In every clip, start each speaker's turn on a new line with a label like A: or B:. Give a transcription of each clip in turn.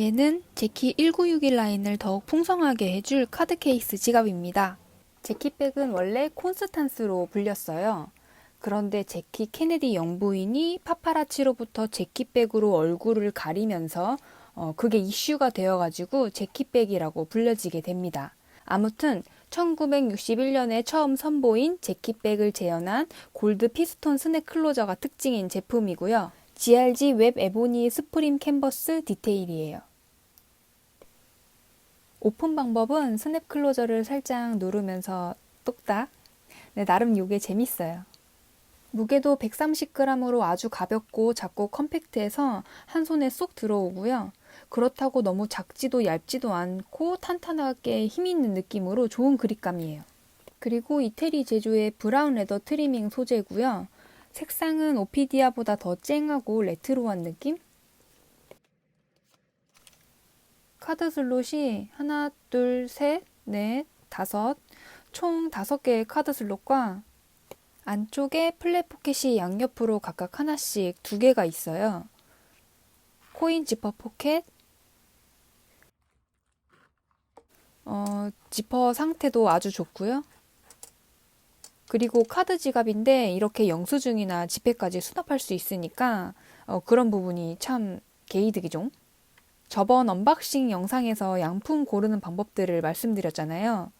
A: 얘는 제키 1961 라인을 더욱 풍성하게 해줄 카드 케이스 지갑입니다. 제키백은 원래 콘스탄스로 불렸어요. 그런데 제키 케네디 영부인이 파파라치로부터 제키백으로 얼굴을 가리면서 어, 그게 이슈가 되어가지고 제키백이라고 불려지게 됩니다. 아무튼 1961년에 처음 선보인 제키백을 재현한 골드 피스톤 스냅 클로저가 특징인 제품이고요. GRG 웹 에보니 스프림 캔버스 디테일이에요. 오픈 방법은 스냅 클로저를 살짝 누르면서 똑딱. 네, 나름 요게 재밌어요. 무게도 130g으로 아주 가볍고 작고 컴팩트해서 한 손에 쏙 들어오고요. 그렇다고 너무 작지도 얇지도 않고 탄탄하게 힘 있는 느낌으로 좋은 그립감이에요. 그리고 이태리 제조의 브라운 레더 트리밍 소재고요. 색상은 오피디아보다 더 쨍하고 레트로한 느낌? 카드 슬롯이 하나, 둘, 셋, 넷, 다섯, 총 다섯 개의 카드 슬롯과 안쪽에 플랫 포켓이 양옆으로 각각 하나씩 두 개가 있어요. 코인 지퍼 포켓, 어, 지퍼 상태도 아주 좋고요. 그리고 카드 지갑인데 이렇게 영수증이나 지폐까지 수납할 수 있으니까 어, 그런 부분이 참 개이득이죠. 저번 언박싱 영상에서 양품 고르는 방법들을 말씀드렸잖아요.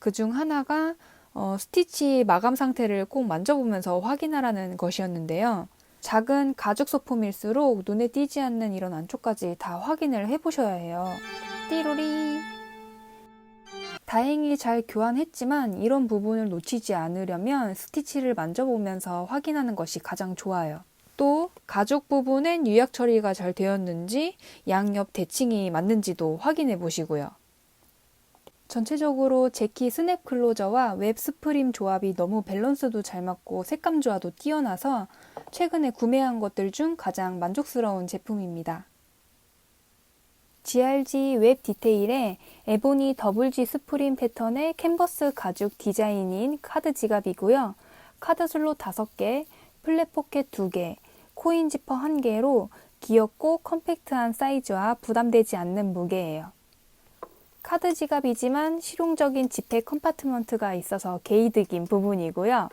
A: 그 중 하나가 어, 스티치 마감 상태를 꼭 만져보면서 확인하라는 것이었는데요. 작은 가죽 소품일수록 눈에 띄지 않는 이런 안쪽까지 다 확인을 해보셔야 해요. 띠로리. 다행히 잘 교환했지만 이런 부분을 놓치지 않으려면 스티치를 만져보면서 확인하는 것이 가장 좋아요. 또 가죽 부분엔 유약 처리가 잘 되었는지 양옆 대칭이 맞는지도 확인해 보시고요. 전체적으로 제키 스냅 클로저와 웹 스프림 조합이 너무 밸런스도 잘 맞고 색감 조화도 뛰어나서 최근에 구매한 것들 중 가장 만족스러운 제품입니다. GRG 웹 디테일의 에보니 더블 G 스프림 패턴의 캔버스 가죽 디자인인 카드 지갑이고요. 카드 슬롯 5개, 플랫 포켓 2개, 코인 지퍼 1개로 귀엽고 컴팩트한 사이즈와 부담되지 않는 무게예요. 카드 지갑이지만 실용적인 지폐 컴파트먼트가 있어서 개이득인 부분이고요.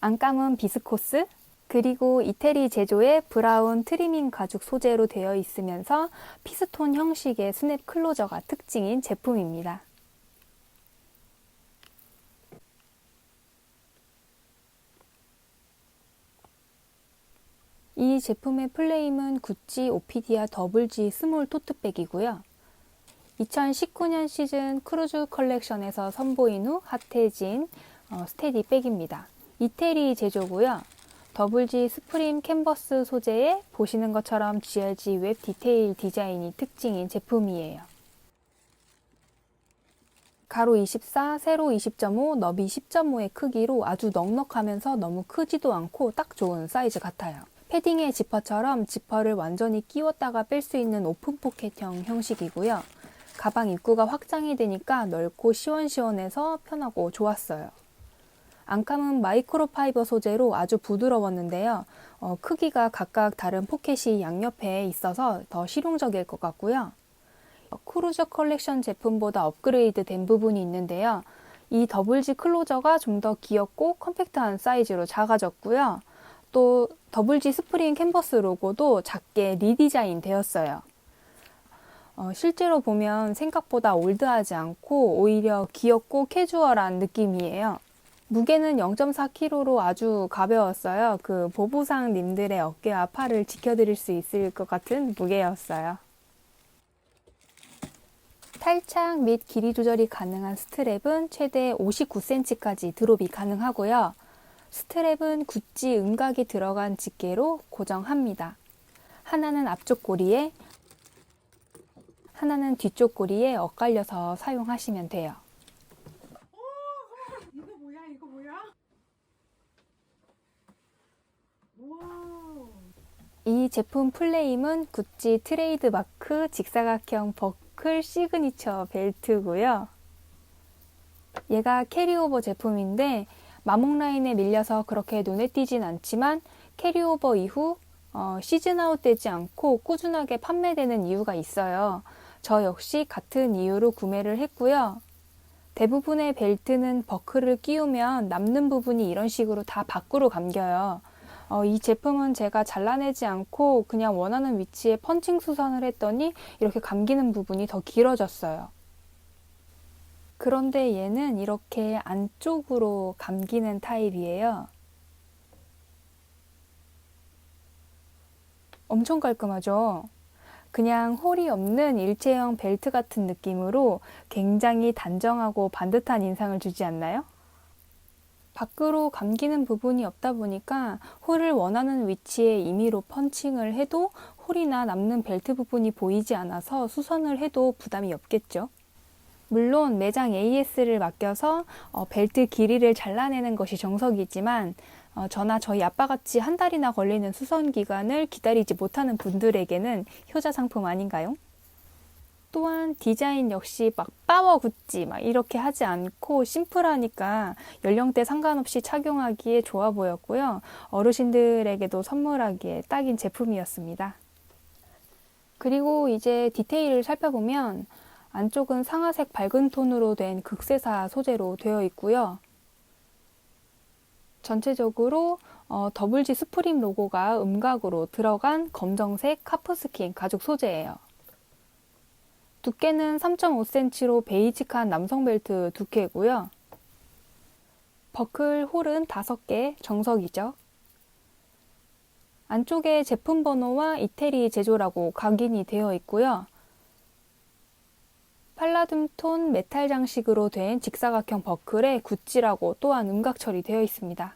A: 안감은 비스코스, 그리고 이태리 제조의 브라운 트리밍 가죽 소재로 되어 있으면서 피스톤 형식의 스냅 클로저가 특징인 제품입니다. 이 제품의 플레임은 구찌 오피디아 더블 G 스몰 토트백이고요. 2019년 시즌 크루즈 컬렉션에서 선보인 후 핫해진 어, 스테디 백입니다. 이태리 제조고요. 더블 G 스프림 캔버스 소재에 보시는 것처럼 GRG 웹 디테일 디자인이 특징인 제품이에요. 가로 24, 세로 20.5, 너비 10.5의 크기로 아주 넉넉하면서 너무 크지도 않고 딱 좋은 사이즈 같아요. 패딩의 지퍼처럼 지퍼를 완전히 끼웠다가 뺄 수 있는 오픈 포켓형 형식이고요. 가방 입구가 확장이 되니까 넓고 시원시원해서 편하고 좋았어요. 안감은 마이크로 파이버 소재로 아주 부드러웠는데요. 어, 크기가 각각 다른 포켓이 양옆에 있어서 더 실용적일 것 같고요. 어, 크루저 컬렉션 제품보다 업그레이드 된 부분이 있는데요. 이 더블지 클로저가 좀 더 귀엽고 컴팩트한 사이즈로 작아졌고요. 또 더블지 스프링 캔버스 로고도 작게 리디자인 되었어요. 어, 실제로 보면 생각보다 올드하지 않고 오히려 귀엽고 캐주얼한 느낌이에요. 무게는 0.4kg로 아주 가벼웠어요. 그 보부상 님들의 어깨와 팔을 지켜드릴 수 있을 것 같은 무게였어요. 탈착 및 길이 조절이 가능한 스트랩은 최대 59cm까지 드롭이 가능하고요. 스트랩은 구찌 음각이 들어간 집게로 고정합니다. 하나는 앞쪽 고리에, 하나는 뒤쪽 고리에 엇갈려서 사용하시면 돼요.
B: 이거 뭐야? 이거 뭐야? 와우.
A: 이 제품 플레임은 구찌 트레이드 마크 직사각형 버클 시그니처 벨트고요. 얘가 캐리오버 제품인데 마목 라인에 밀려서 그렇게 눈에 띄진 않지만 캐리오버 이후 어, 시즌아웃 되지 않고 꾸준하게 판매되는 이유가 있어요. 저 역시 같은 이유로 구매를 했고요. 대부분의 벨트는 버클을 끼우면 남는 부분이 이런 식으로 다 밖으로 감겨요. 어, 이 제품은 제가 잘라내지 않고 그냥 원하는 위치에 펀칭 수선을 했더니 이렇게 감기는 부분이 더 길어졌어요. 그런데 얘는 이렇게 안쪽으로 감기는 타입이에요. 엄청 깔끔하죠? 그냥 홀이 없는 일체형 벨트 같은 느낌으로 굉장히 단정하고 반듯한 인상을 주지 않나요? 밖으로 감기는 부분이 없다 보니까 홀을 원하는 위치에 임의로 펀칭을 해도 홀이나 남는 벨트 부분이 보이지 않아서 수선을 해도 부담이 없겠죠. 물론 매장 AS를 맡겨서 어, 벨트 길이를 잘라내는 것이 정석이지만 어, 저나 저희 아빠같이 한 달이나 걸리는 수선 기간을 기다리지 못하는 분들에게는 효자 상품 아닌가요? 또한 디자인 역시 막 파워 구찌 막 이렇게 하지 않고 심플하니까 연령대 상관없이 착용하기에 좋아 보였고요. 어르신들에게도 선물하기에 딱인 제품이었습니다. 그리고 이제 디테일을 살펴보면 안쪽은 상아색 밝은 톤으로 된 극세사 소재로 되어 있고요. 전체적으로 어, 더블지 스프림 로고가 음각으로 들어간 검정색 카프스킨 가죽 소재예요. 두께는 3.5cm로 베이직한 남성 벨트 두께고요. 버클 홀은 5개 정석이죠. 안쪽에 제품 번호와 이태리 제조라고 각인이 되어 있고요. 팔라듐 톤 메탈 장식으로 된 직사각형 버클에 구찌라고 또한 음각 처리되어 있습니다.